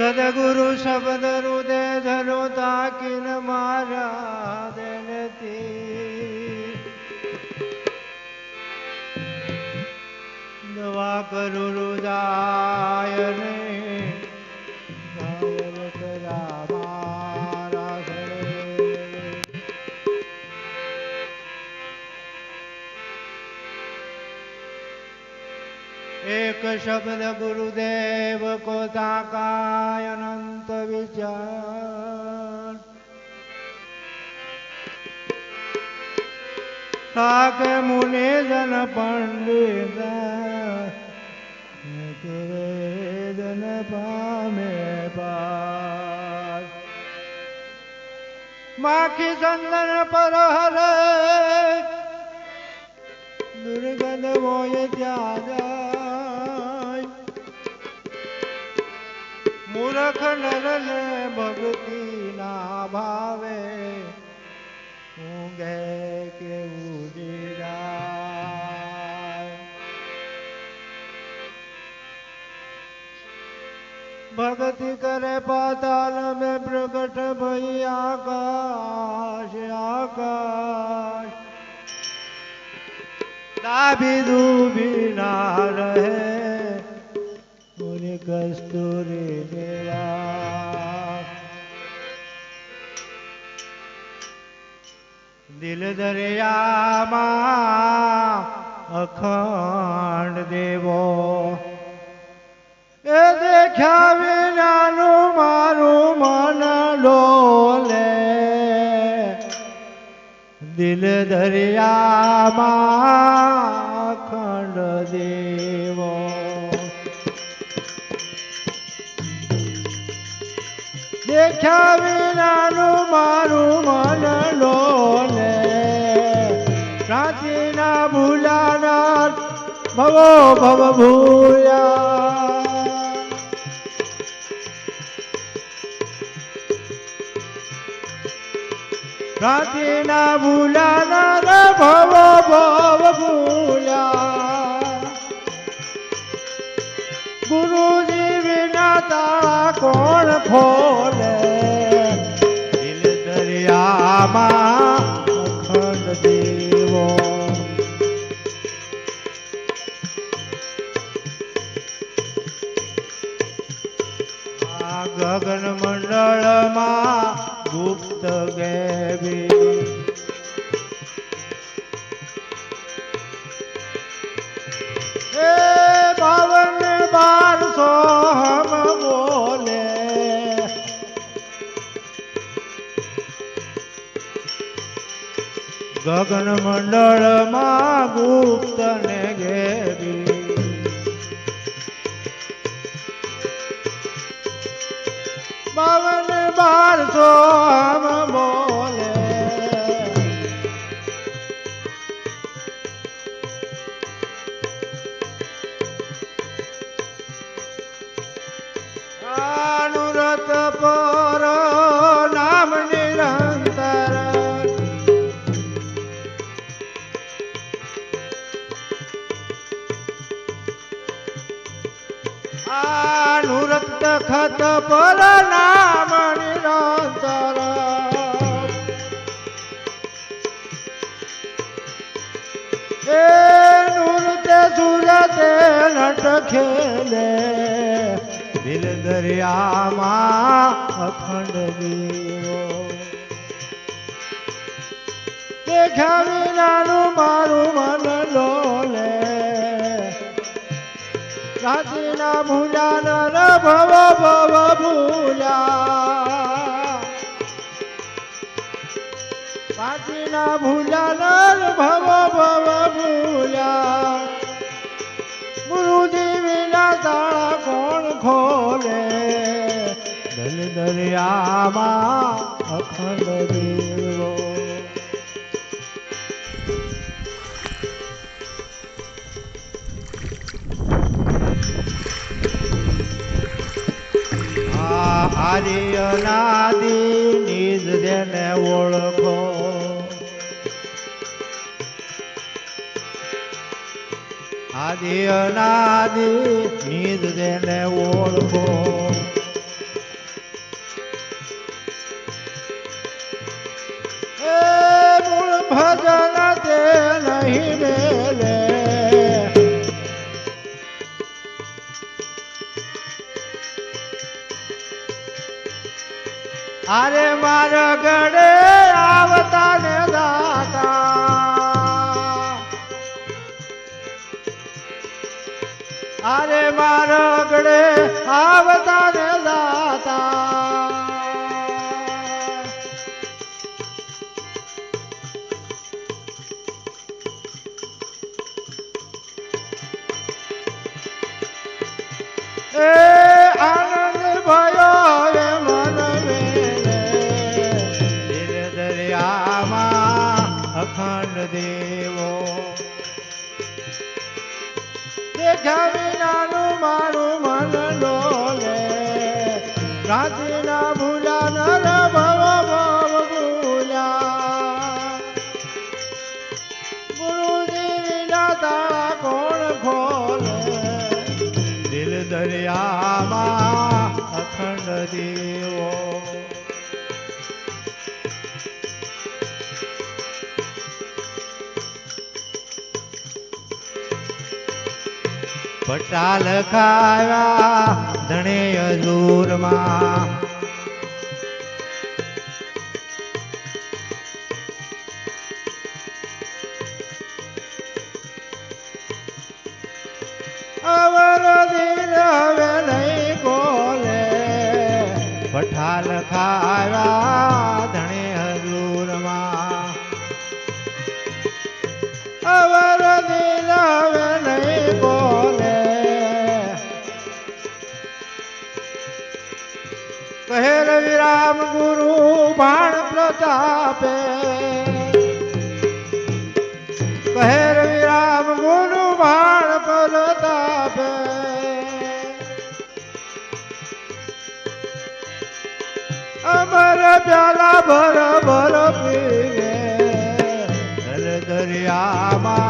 સદગુરુ શબ્દ હૃદય ધરો તાકીન મારા દેનતી દવા કરું રુદાય ને એક શબ્દ ગુરુદેવ કો તાકાય અનંત વિચાર તાકે મુનિ જન પંડિત જન પામે પાર માખી ચંદન પર હરે દુર્ગંધ મોય ત્યાં જાય મૂર્ખ નરને ભક્તિ ના ભાવે ઊંઘે કે ઉડીરાય ભક્તિ કરે પાતાલ में પ્રગટ ભઈ આકાશ આકાશ દાબી દૂબી ના રહે પૂરી કસ્તુરી દેવા. દિલ દરિયામાં અખંડ દેવો. એ દેખ્યા વિનાનું મારું મન ડોલે. દિલ દરિયામાં અખંડ દેવો. દેખ્યા વિનાનું મારું મન ડોલે પ્રાચીના ભૂલાનાર ભવો ભવ ભૂયા પ્રાચીના ભૂલાનાર ભવ ભવ ભૂલ્યા. ગગન મંડળમાં ગુપ્ત ને ઘેરી પવન બારસો ખત પર નામ નિરંતર. એ નૃત્ય સુરતે નટ ખેલે. દિલ દરિયામાં અખંડ દીવો દેખાવી નાનું મારું મન ડોલે રાત્રિના ભૂલા નર ભવ ભવ ભૂલા. રાત્રિના ભૂલા નર ભવ ભવ ભૂલા. ગુરુજી વિના તાળા કોણ ખોલે? દલ દરિયામાં અખંડ દેવો આદિ અનાદિ નિજ જેને ઓળખો. આદિ અનાદિ નિજ જેને ઓળખો ભજન તે નહીં અરે મારા ગળે આવતા ને દાતા. અરે મારા ગળે આવતા રાત્રિના ભૂલા નર ભવ ભવ ભૂલા. ગુરુજી વિના તાળા કોણ ખોલે? દિલ દરિયામાં અખંડ દેવો. પટાલ ખાવા ધણે હજૂરમાં પઠાલ ખાવા ધણે બાણ પ્રતાપે. કહે વિરામ ગુરુ બાણ પ્રતાપે. અમર પ્યાલા ભર ભર પીવે દરિયામાં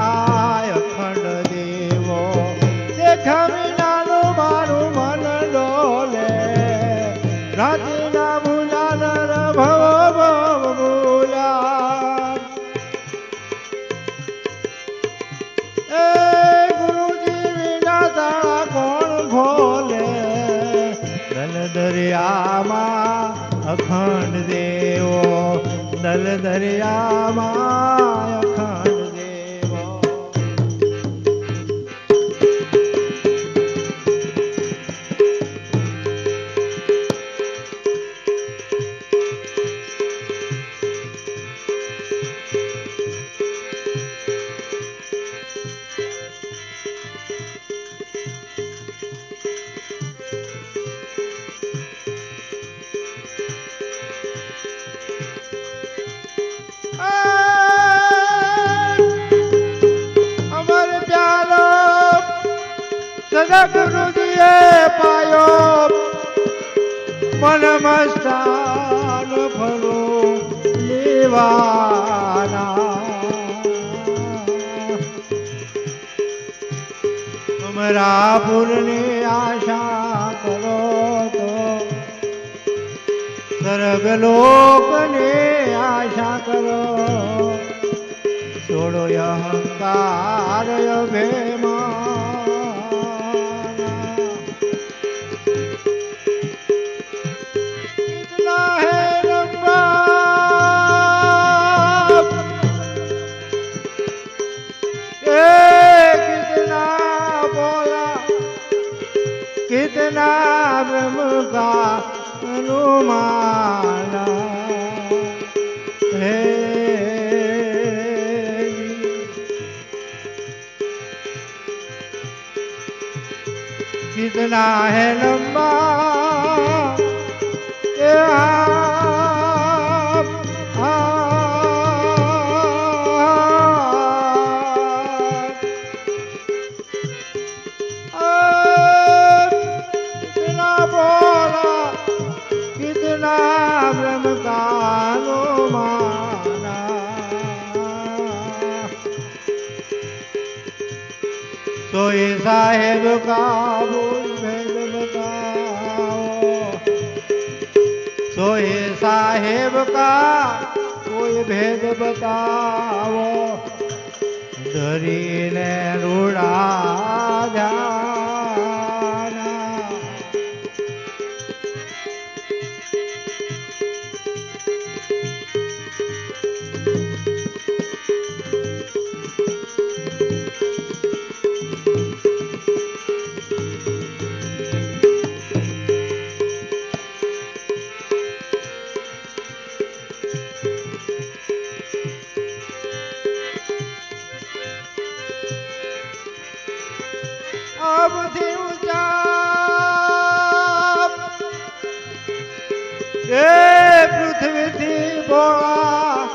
દરિયામાં અખંડ દેવો દલ દરિયામાં મન મસ્તાન ફરો લેવાના. અમરાપુરની આશા કરો તો સર્ગ લોકને આશા કરો. છોડો અહંકાર अनुमान है कितना है लंबा ધરીને રૂડા અબથી ઊંચા એ પૃથ્વીથી બોળા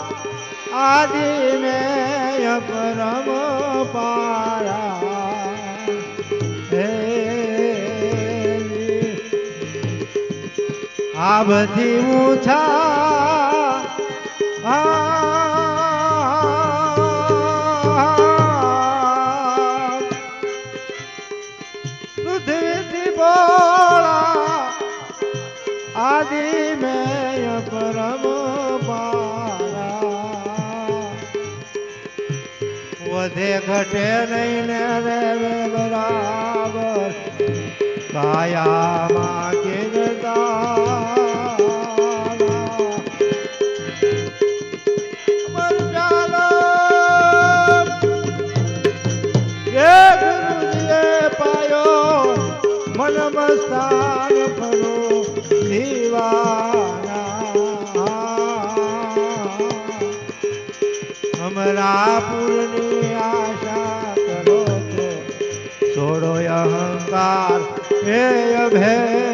આદિ મેં પરમ પારા. હે આ બધી ઊંચા ઘટે નહીં ને રેવે બરાબર. કાયામાં પાયો મન મસ્તાન ફરો દીવાના અમરાપુરની આશા કરો તો છોડો અહંકાર હે અભેમાના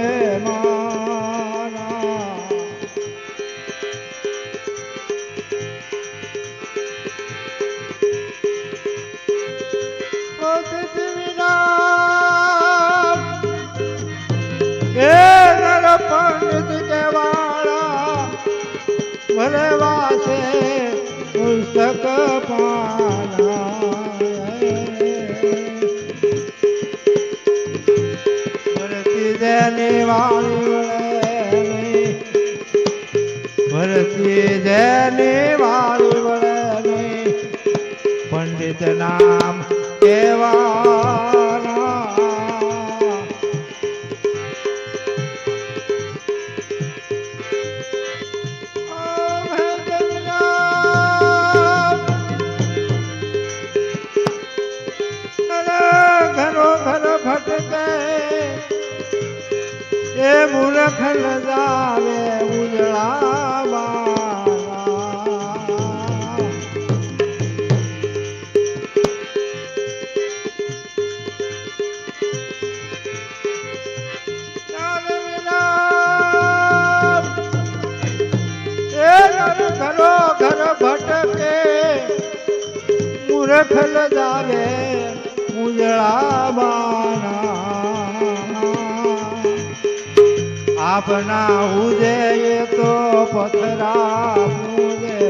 વાણી વળે ભરતી દેની વાળી વળે પંડિત નામ નર ઘરો ભટકે, મૂર્ખ લજાવે ઉજળા બાના આપના ઉદે તો પથરા પૂજે.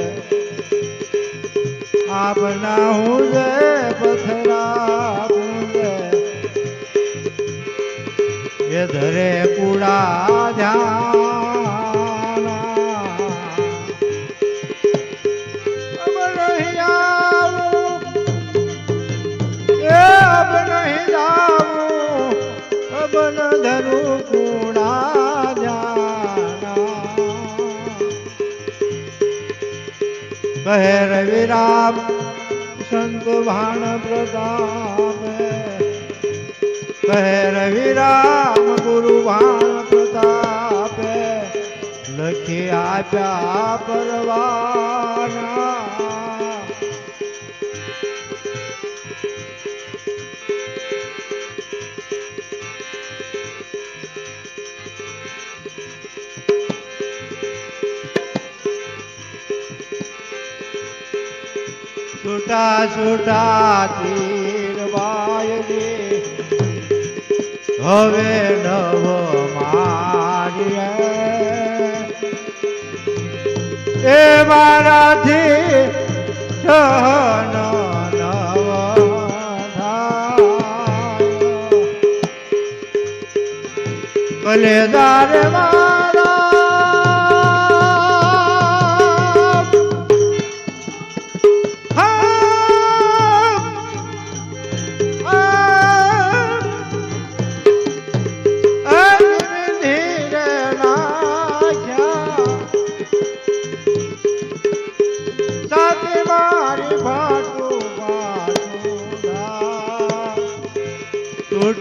આપના ઉદે પથરા પૂજે. એ ધરે કુડા ધ્યાના કહે રવિરામ સંત ભાણ પ્રતાપ. કહે રવિરામ ગુરુ ભાણ પ્રતાપ. લખી આપ્યા પરવાના છૂટા છૂટા તીર વાયગે હવે નવ મારીએ એ મારાથી સહન નવ કલેદાર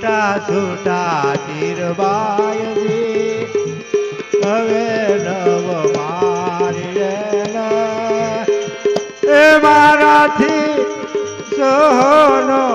છૂટા છૂટા તીરબાય હવે નવ મારી રે એ મારાથી સોનો